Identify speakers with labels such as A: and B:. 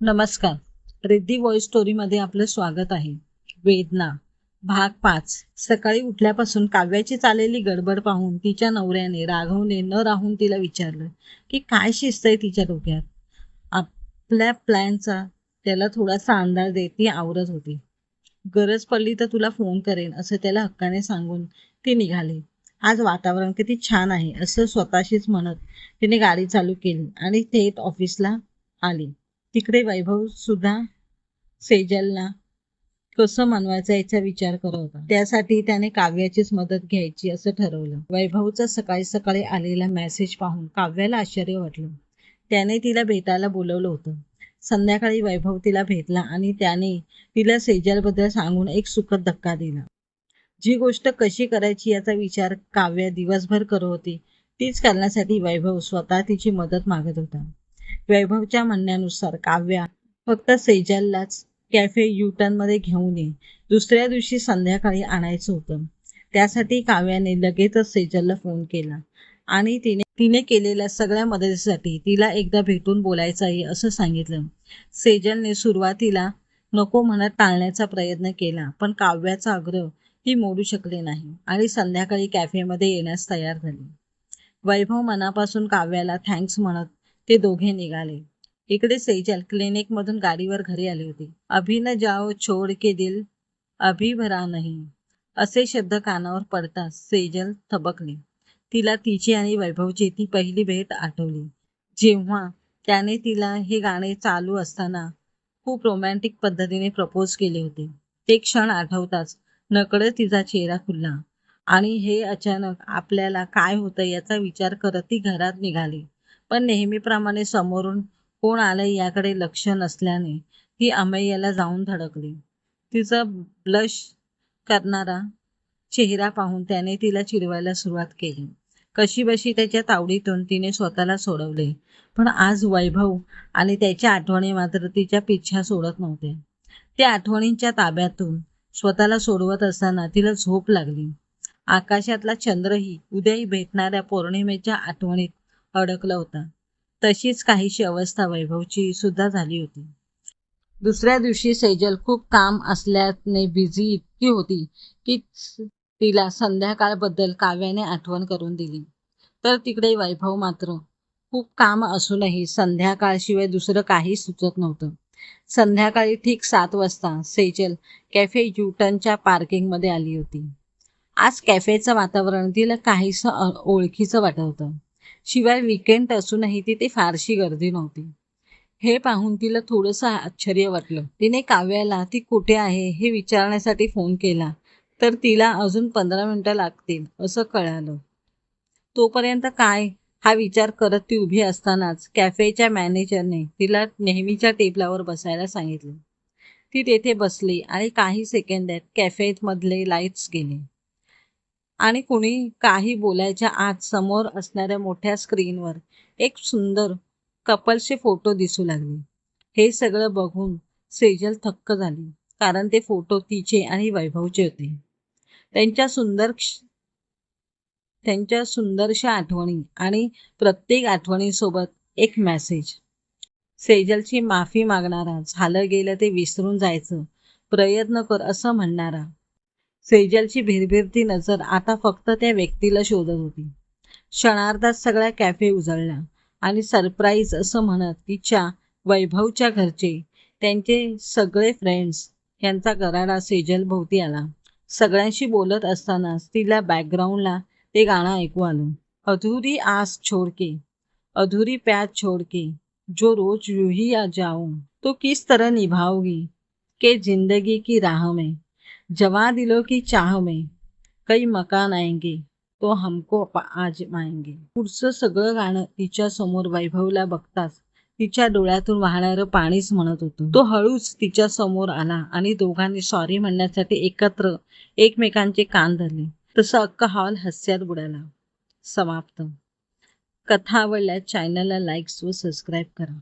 A: नमस्कार. रिद्धी व्हॉइस स्टोरीमध्ये आपलं स्वागत आहे. वेदना भाग पाच. सकाळी उठल्यापासून काव्याची चाललेली गडबड पाहून तिच्या नवऱ्याने राघवने न राहून तिला विचारलं की काय शिस्त आहे तिच्या डोक्यात? आपल्या प्लॅनचा त्याला थोडासा अंदाज देत ती आवरत होती. गरज पडली तर तुला फोन करेन असं त्याला हक्काने सांगून ती निघाली. आज वातावरण किती छान आहे असं स्वतःशीच म्हणत तिने गाडी चालू केली आणि थेट ऑफिसला आली. तिकडे वैभव सुद्धा सेजलला कसं मानवायचं याचा विचार करत होता. त्यासाठी त्याने काव्याचीच मदत घ्यायची असं ठरवलं. वैभवचा सकाळी सकाळी आलेला मेसेज पाहून काव्याला आश्चर्य वाटलं. त्याने तिला भेटायला बोलवलं होतं. संध्याकाळी वैभव तिला भेटला आणि त्याने तिला सेजलबद्दल सांगून एक सुखद धक्का दिला. जी गोष्ट कशी करायची याचा विचार काव्या दिवसभर करत होती तीच करण्यासाठी वैभव स्वतः तिची मदत मागत होता. वैभवच्या म्हणण्यानुसार काव्या फक्त सेजललाच कॅफे युटनमध्ये घेऊन ये. दुसऱ्या दिवशी संध्याकाळी आणायचं होतं. त्यासाठी काव्याने लगेचच सेजलला फोन केला. आणि तिने तिने केलेल्या सगळ्या मदतीसाठी तिला एकदा भेटून बोलायचं आहे असं सांगितलं. सेजलने सुरुवातीला नको म्हणत टाळण्याचा प्रयत्न केला पण काव्याचा आग्रह ती मोडू शकले नाही आणि संध्याकाळी कॅफेमध्ये येण्यास तयार झाली. वैभव मनापासून काव्याला थँक्स म्हणत ते दोघे निघाले. इकडे सेजल क्लिनिक मधून गाडीवर घरी आली होती. अभी न जाओ छोड के दिल अभी भरा नाही. असे शब्द कानावर पडताच सेजल थबकली. तिला तिची आणि वैभवची ती पहिली भेट आठवली. जेव्हा त्याने तिला हे गाणे चालू असताना खूप रोमॅन्टिक पद्धतीने प्रपोज केले होते. ते क्षण आठवताच नकळत तिचा चेहरा खुलला. आणि हे अचानक आपल्याला काय होतं याचा विचार करत ती घरात निघाली. पण नेहमीप्रमाणे समोरून कोण आलंय याकडे लक्ष नसल्याने ती अमय्याला जाऊन धडकली. तिचा ब्लश करणारा चेहरा पाहून त्याने तिला चिडवायला सुरुवात केली. कशीबशी त्याच्या तावडीतून तिने स्वतःला सोडवले. पण आज वैभव आणि त्याच्या आठवणी मात्र तिच्या पिच्छा सोडत नव्हते. त्या आठवणींच्या ताब्यातून स्वतःला सोडवत असताना तिला झोप लागली. आकाशातला चंद्रही उद्याही भेटणाऱ्या पौर्णिमेच्या आठवणीत अडकला होता. तशीच काहीशी अवस्था वैभवची सुद्धा झाली होती. दुसऱ्या दिवशी सेजल खूप काम असल्याने बिझी इतकी होती की तिला संध्याकाळबद्दल काव्याने आठवण करून दिली. तर तिकडे वैभव मात्र खूप काम असूनही संध्याकाळशिवाय दुसरं काही सुचत नव्हतं. संध्याकाळी ठीक सात वाजता सेजल कॅफे युटर्नच्या पार्किंगमध्ये आली होती. आज कॅफेचं वातावरण तिला काहीसं ओळखीचं वाटत होतं. शिवाय विकेंड असूनही तिथे फारशी गर्दी नव्हती. हे पाहून तिला थोडंसं आश्चर्य वाटलं. तिने काव्याला ती कुठे आहे? हे विचारण्यासाठी फोन केला. तर तिला अजून पंधरा मिनिटं लागतील असं कळालं. तोपर्यंत काय? हा विचार करत ती उभी असतानाच कॅफेच्या मॅनेजरने तिला नेहमीच्या टेबलावर बसायला सांगितलं. ती तेथे बसली आणि काही सेकंदात कॅफेमधले लाईट्स गेले. आणि कुणी काही बोलायच्या आत समोर असणाऱ्या मोठ्या स्क्रीनवर एक सुंदर कपलचे फोटो दिसू लागले. हे सगळं बघून सेजल थक्क झाली कारण ते फोटो तिचे आणि वैभवचे होते. त्यांच्या सुंदर त्यांच्या सुंदरशा आठवणी आणि प्रत्येक आठवणीसोबत एक मेसेज सेजलची माफी मागणारा झालं गेलं ते विसरून जायचं प्रयत्न कर असं म्हणणारा सेजलची भिरभिरती नजर आता फक्त त्या व्यक्तीला शोधत होती. क्षणार्धात सगळ्या कॅफे उजळल्या आणि सरप्राईज असं म्हणत तिच्या वैभवच्या घरचे त्यांचे सगळे फ्रेंड्स यांचा गराडा सेजल भोवती आला. सगळ्यांशी बोलत असतानाच तिला बॅकग्राऊंडला ते गाणं ऐकू आलं. अधुरी आस छोड़के अधूरी प्याज छोड़के जो रोज यूं जाऊ आ जाऊं तो किस तरह निभाओगी के जिंदगी की राह में जवा दिलों की चाह में। कई मकान आएंगे तो हमको आजमाएंगे पुढचं सगळं गाणं तिच्या समोर वैभवला बघताच तिच्या डोळ्यातून वाहणारं पाणीच म्हणत होतं. तो हळूच तिच्या समोर आला आणि दोघांनी सॉरी म्हणण्यासाठी एकत्र एकमेकांचे कान धरले. तसं अक्क हॉल हस्यात बुडाला. समाप्त. कथा आवडल्यास चॅनलला लाईक्स व सबस्क्राईब करा.